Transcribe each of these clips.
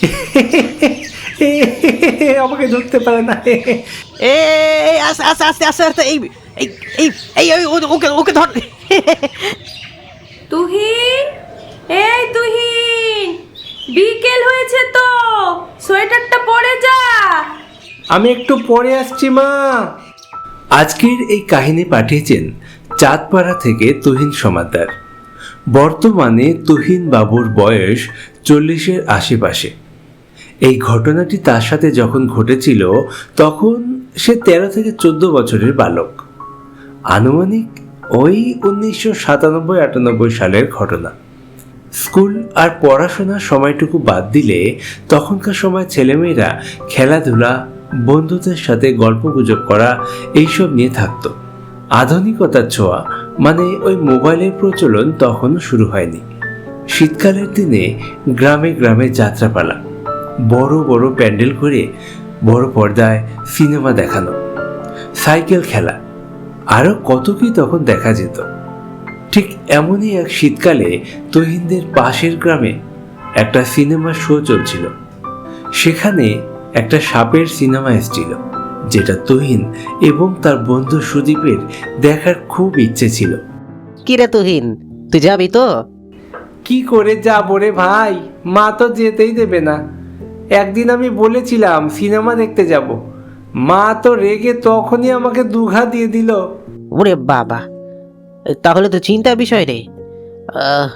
আমাকে ধরতে পারে না। এই আস্তে আস্তে আস্তে আস্তে আস্তে এই এই এই এই এই, ও- ওকে ওকে ধর। তুহিন এই তুহিন বিকেল হয়েছে তো সোয়েটারটা পরে যা। আমি একটু পরে আসছি মা। আজকের এই কাহিনী পাঠিয়েছেন চাঁদপাড়া থেকে তুহিন সমাদার। বর্তমানে তুহিন বাবুর বয়স চল্লিশের আশেপাশে। এই ঘটনাটি তার সাথে যখন ঘটেছিল, তখন সে তেরো থেকে চোদ্দ বছরের বালক। আনুমানিক ওই উনিশশো সাতানব্বই আটানব্বই সালের ঘটনা। স্কুল আর পড়াশোনার সময়টুকু বাদ দিলে তখনকার সময় ছেলেমেয়েরা খেলাধুলা, বন্ধুদের সাথে গল্প গুজব করা, এইসব নিয়ে থাকতো। আধুনিকতার ছোঁয়া মানে ওই মোবাইলের প্রচলন তখনও শুরু হয়নি। শীতকালের দিনে গ্রামে গ্রামে যাত্রাপালা। বড় বড় প্যান্ডেল করে বড় পর্দায় সিনেমা দেখানো সাইকেল খেলা আরও কত কি তখন দেখা যেত। ঠিক এমনই এক শীতকালে তহিনদের পাশের গ্রামে একটা সিনেমা শো চলছিল। সেখানে একটা সাপের সিনেমা এসেছিল যেটা তহিন এবং তার বন্ধু সুদীপের দেখার খুব ইচ্ছে ছিল। কিরে তুহিন তুই যাবি তো? কি করে যাব রে ভাই? মা তো যেতেই দেবে না। একদিন আমি বলেছিলাম সিনেমা দেখতে যাব। মা তো রেগে তখনই আমাকে দুঘা দিয়ে দিল। ওরে বাবা তাহলে তো চিন্তার বিষয় রে। আহ,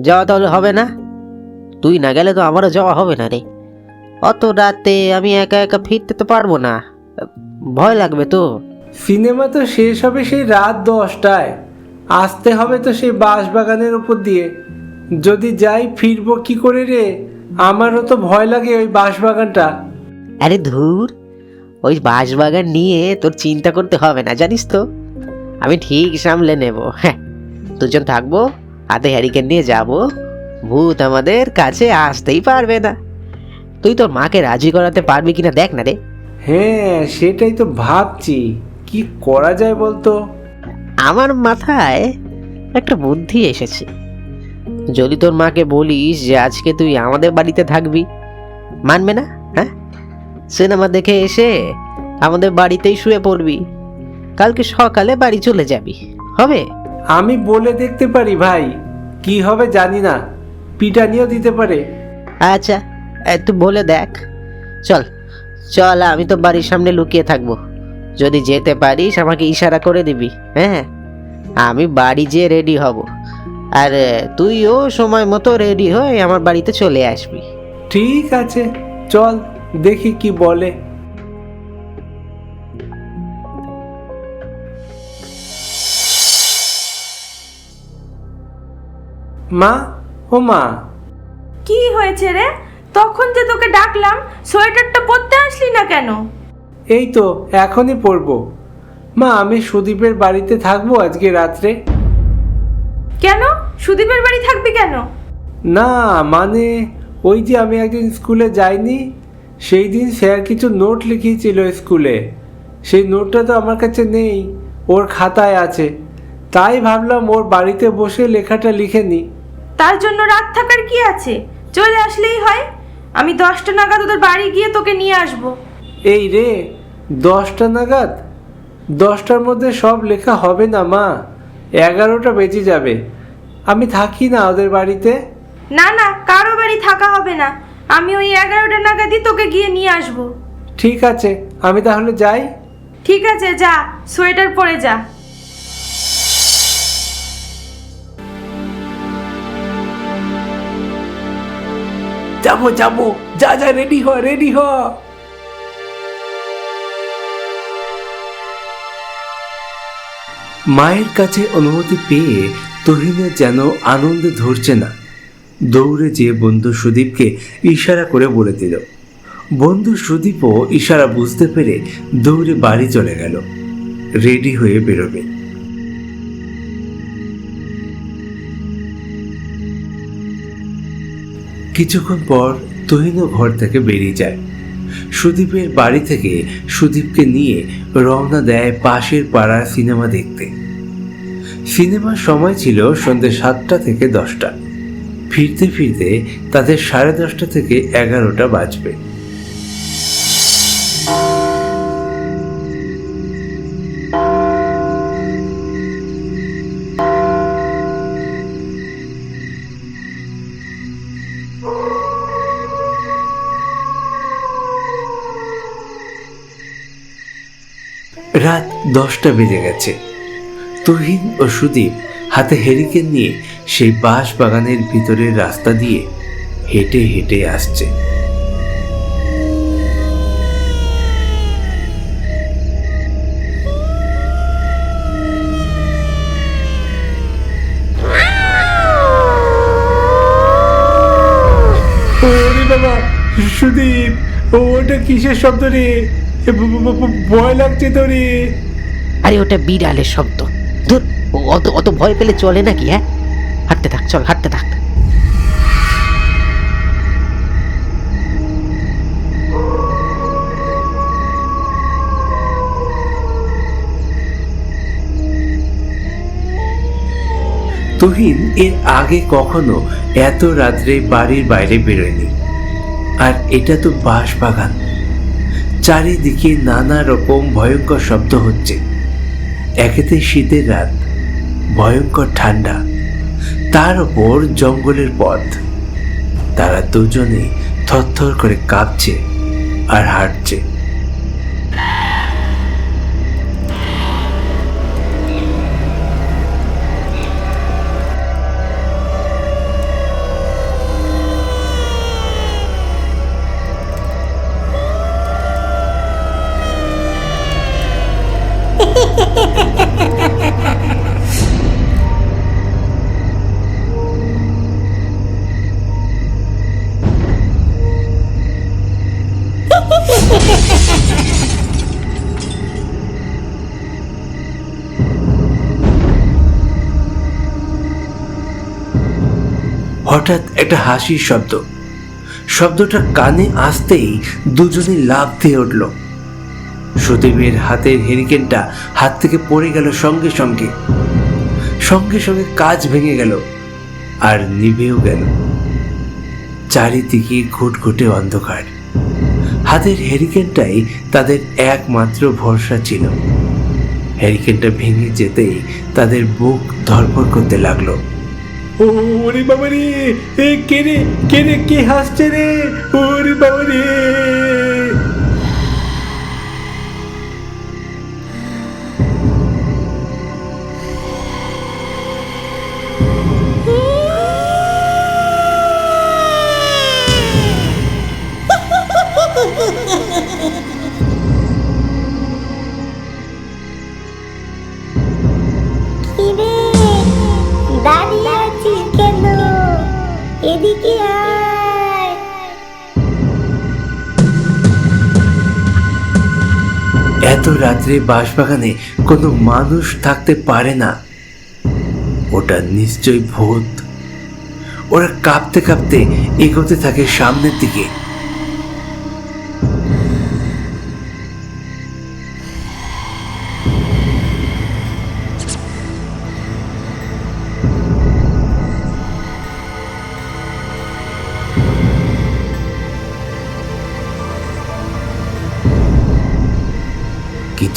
যাওয়া তাহলে হবে না? তুই না গেলে তো আমারও যাওয়া হবে না রে। অত রাতে আমি একা একা ফিরতে তো পারব না। ভয় লাগবে তো। সিনেমা তো শেষ হবে সেই রাত দশটায়। আসতে হবে তো সেই বাঁশবাগানের উপর দিয়ে। যদি যাই ফিরবো কি করে রে? আমারও তো ভয় লাগে ওই বাঁশবাগানটা। আরে ধুর ওই বাঁশবাগান নিয়ে তোর চিন্তা করতে হবে না জানিস তো? আমি ঠিক সামলে নেব। হ্যাঁ দুজন থাকব হাতে হ্যারিকেন নিয়ে যাব। ভূত আমাদের কাছে আসতেই পারবে না। তুই তোর মাকে রাজি করাতে পারবি কিনা দেখ না রে। হ্যাঁ সেটাই তো ভাবছি। কি করা যায় বলতো? আমার মাথায় একটা বুদ্ধি এসেছে। যদি তোর মাকে বলিস যে আজকে তুই আমাদের বাড়িতে থাকবি মানবে না? হ্যাঁ? সিনেমা দেখে এসে আমাদের বাড়িতেই শুয়ে পড়বি। কালকে সকালে বাড়ি চলে যাবি। হবে? আমি বলে দেখতে পারি ভাই। কি হবে জানি না। পিটানিও দিতে পারে। আচ্ছা একটু বলে দেখ। চল চল আমি তো বাড়ির সামনে লুকিয়ে থাকব। যদি যেতে পারিস আমাকে ইশারা করে দিবি। হ্যাঁ? আমি বাড়ি যেয়ে রেডি হব। আর তুইও সময় মতো রেডি হয়ে আমার বাড়িতে চলে আসবি। ঠিক আছে চল দেখি কি বলে। মা ও মা। কি হয়েছে রে? তখন যে তোকে ডাকলাম সোয়েটারটা পরতে আসলি না কেন? এই তো এখনই পরবো। মা আমি সুদীপের বাড়িতে থাকব আজকে রাত্রে। কেন? সুদীপের বাড়ি থাকবি কেন? না মানে ওই যে আমি একদিন স্কুলে যাইনি সেই দিন স্যার কিছু নোট লিখিয়েছিল স্কুলে। সেই নোটটা তো আমার কাছে নেই ওর খাতায় আছে। তাই ভাবলাম ওর বাড়িতে বসে লেখাটা লিখে নিই তার জন্য রাত থাকার কি আছে? চলে আসলেই হয়। আমি দশটা নাগাদ ওদের বাড়ি গিয়ে তোকে নিয়ে আসব। এই রে দশটা নাগাদ? দশটার মধ্যে সব লেখা হবে না মা। এগারোটা বেজে যাবে। আমি থাকি না ওদের বাড়িতে? না না কারও বাড়ি থাকা হবে না। আমি ওই এগারোটা নাগাদই তোকে গিয়ে নিয়ে আসব। ঠিক আছে আমি তাহলে যাই। ঠিক আছে যা সোয়েটার পরে যা। যাব যাব যা যা রেডি হ রেডি হ। মায়ের কাছে অনুমতি পেয়ে তহিনের যেন আনন্দে ধরছে না। দৌড়ে যেয়ে বন্ধু সুদীপকে ইশারা করে বলে দিল। বন্ধু সুদীপও ইশারা বুঝতে পেরে দৌড়ে বাড়ি চলে গেল। রেডি হয়ে বেরোবে। কিছুক্ষণ পর তহিনও ঘর থেকে বেরিয়ে যায়। সুদীপের বাড়ি থেকে সুদীপকে নিয়ে রওনা দেয় পাশের পাড়ার সিনেমা দেখতে। সিনেমার সময় ছিল সন্ধ্যে সাতটা থেকে দশটা। ফিরতে ফিরতে তাদের সাড়ে দশটা থেকে এগারোটা বাজবে। রাত দশটা বেজে গেছে। তুহিন ও সুদীপ হাতে হেরিকেন নিয়ে সেই বাঁশ বাগানের ভিতরের রাস্তা দিয়ে হেঁটে হেঁটে আসছে। সুদীপ ওটা কিসের শব্দ রে? ভয় লাগছে তো রে আরে ওটা বিড়ালের শব্দ। ধুর ও অত অত ভয় পেলে চলে নাকি হ্যাঁ? হাঁটতে থাক চল হাঁটতে থাক। তুহিন এর আগে কখনো এত রাত্রে বাড়ির বাইরে বেরোয়নি। আর এটা তো বাঁশ বাগান চারিদিকে নানা রকম ভয়ঙ্কর শব্দ হচ্ছে। একেতে শীতের রাত, ভয়ঙ্কর ঠান্ডা, তার ওপর জঙ্গলের পথ। তারা দুজনে থরথর করে কাঁপছে আর হাঁটছে। হঠাৎ একটা হাসির শব্দ। শব্দটা কানে আসতেই দুজনে লাভ দিয়ে উঠল। সুদেবের হাতের হেরিকেনটা হাত থেকে পড়ে গেল সঙ্গে সঙ্গে। সঙ্গে সঙ্গে কাজ ভেঙে গেল আর নিভেও গেল। চারিদিকে ঘুটঘুটে অন্ধকার। হাতের হেরিকেনটাই তাদের একমাত্র ভরসা ছিল। হেরিকেনটা ভেঙে যেতেই তাদের বুক ধরপড় করতে লাগল। ওরে বাবা রে কে রে কে রে কে হাসছে রে? ওরে বাবা রে এত রাত্রে বাঁশবাগানে কোনো মানুষ থাকতে পারে না। ওটা নিশ্চয় ভূত। ওরা কাঁপতে কাঁপতে এগোতে থাকে সামনের দিকে।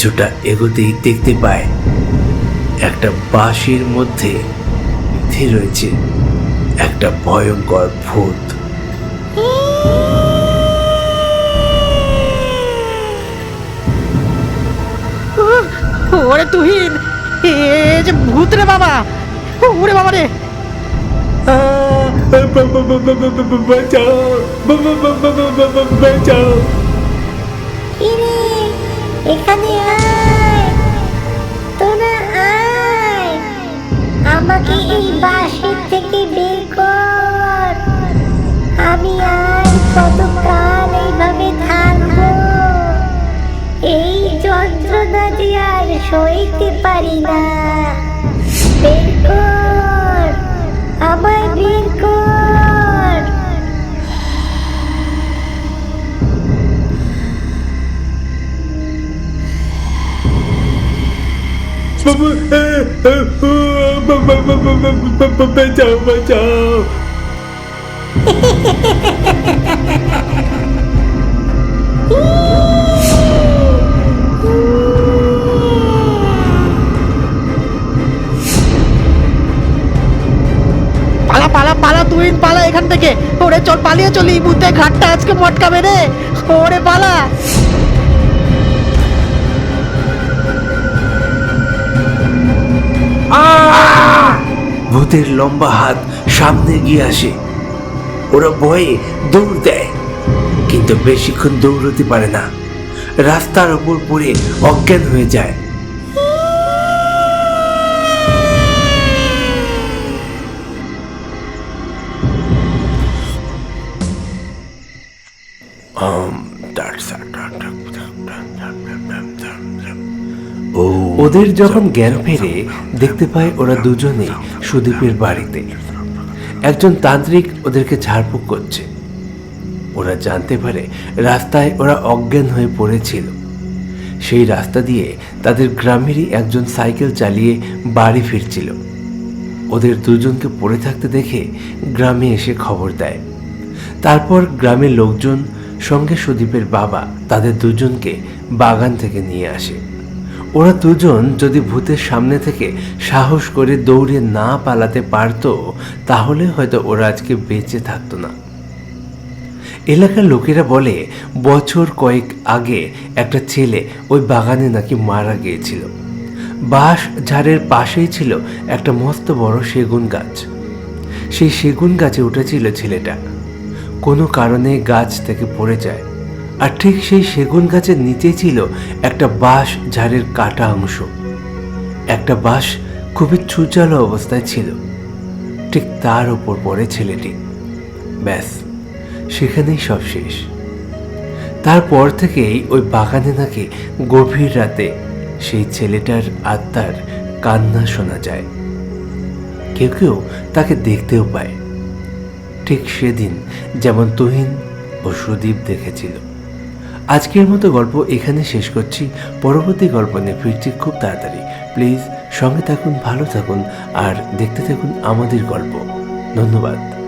কিছুটা এগোতেই দেখতে পায় একটা বাঁশের মধ্যে বিধে রয়েছে একটা ভয়ঙ্কর ভূত ওরে তুহিন এ যে ভূত রে বাবা ওরে বাবা রে বাঁচাও বাঁচাও এখানে আয়। তোরা আয়। আমাকে এই বাসের থেকে বের কর। আমি আর পালা পালা পালা, তুই পালা এখান থেকে। ওরে চল, পালিয়ে চলি। বুঝতে ঘাটটা আজকে মটকাবে রে। ওরে পালা। ভূতের লম্বা হাত সামনে গিয়ে আসে। ওরা ভয়ে দৌড় দেয়, কিন্তু বেশিক্ষণ দৌড়তে পারে না। রাস্তার ওপর পড়ে অজ্ঞান হয়ে যায়। ওদের যখন জ্ঞান ফেরে, দেখতে পায় ওরা দুজনেই সুদীপের বাড়িতে। একজন তান্ত্রিক ওদেরকে ঝাড়ফুঁক করছে। ওরা জানতে পারে রাস্তায় ওরা অজ্ঞান হয়ে পড়েছিল। সেই রাস্তা দিয়ে তাদের গ্রামেরই একজন সাইকেল চালিয়ে বাড়ি ফিরছিল। ওদের দুজনকে পড়ে থাকতে দেখে গ্রামে এসে খবর দেয়। তারপর গ্রামের লোকজন সঙ্গে সুদীপের বাবা তাদের দুজনকে বাগান থেকে নিয়ে আসে। ওরা দুজন যদি ভূতের সামনে থেকে সাহস করে দৌড়ে না পালাতে পারতো, তাহলে হয়তো ওরা আজকে বেঁচে থাকতো না। এলাকার লোকেরা বলে, বছর কয়েক আগে একটা ছেলে ওই বাগানে নাকি মারা গিয়েছিল। বাঁশ ঝাড়ের পাশেই ছিল একটা মস্ত বড় সেগুন গাছ। সেই সেগুন গাছে উঠেছিল ছেলেটা। কোনো কারণে গাছ থেকে পড়ে যায়। আর ঠিক সেই সেগুন গাছের নিচে ছিল একটা বাঁশ ঝাড়ের কাটা অংশ। একটা বাঁশ খুবই ছুচালো অবস্থায় ছিল। ঠিক তার ওপর পড়ে ছেলেটি। ব্যাস, সেখানেই সব শেষ। তারপর থেকেই ওই বাগানে নাকি গভীর রাতে সেই ছেলেটার আত্মার কান্না শোনা যায়। কেউ কেউ তাকে দেখতেও পায়। ঠিক সেদিন যেমন তুহিন ও সুদীপ দেখেছিল। আজকের মতো গল্প এখানে শেষ করছি। পরবর্তী গল্প নিয়ে ফিরছি খুব তাড়াতাড়ি। প্লিজ সঙ্গে থাকুন, ভালো থাকুন, আর দেখতে থাকুন আমাদের গল্প। ধন্যবাদ।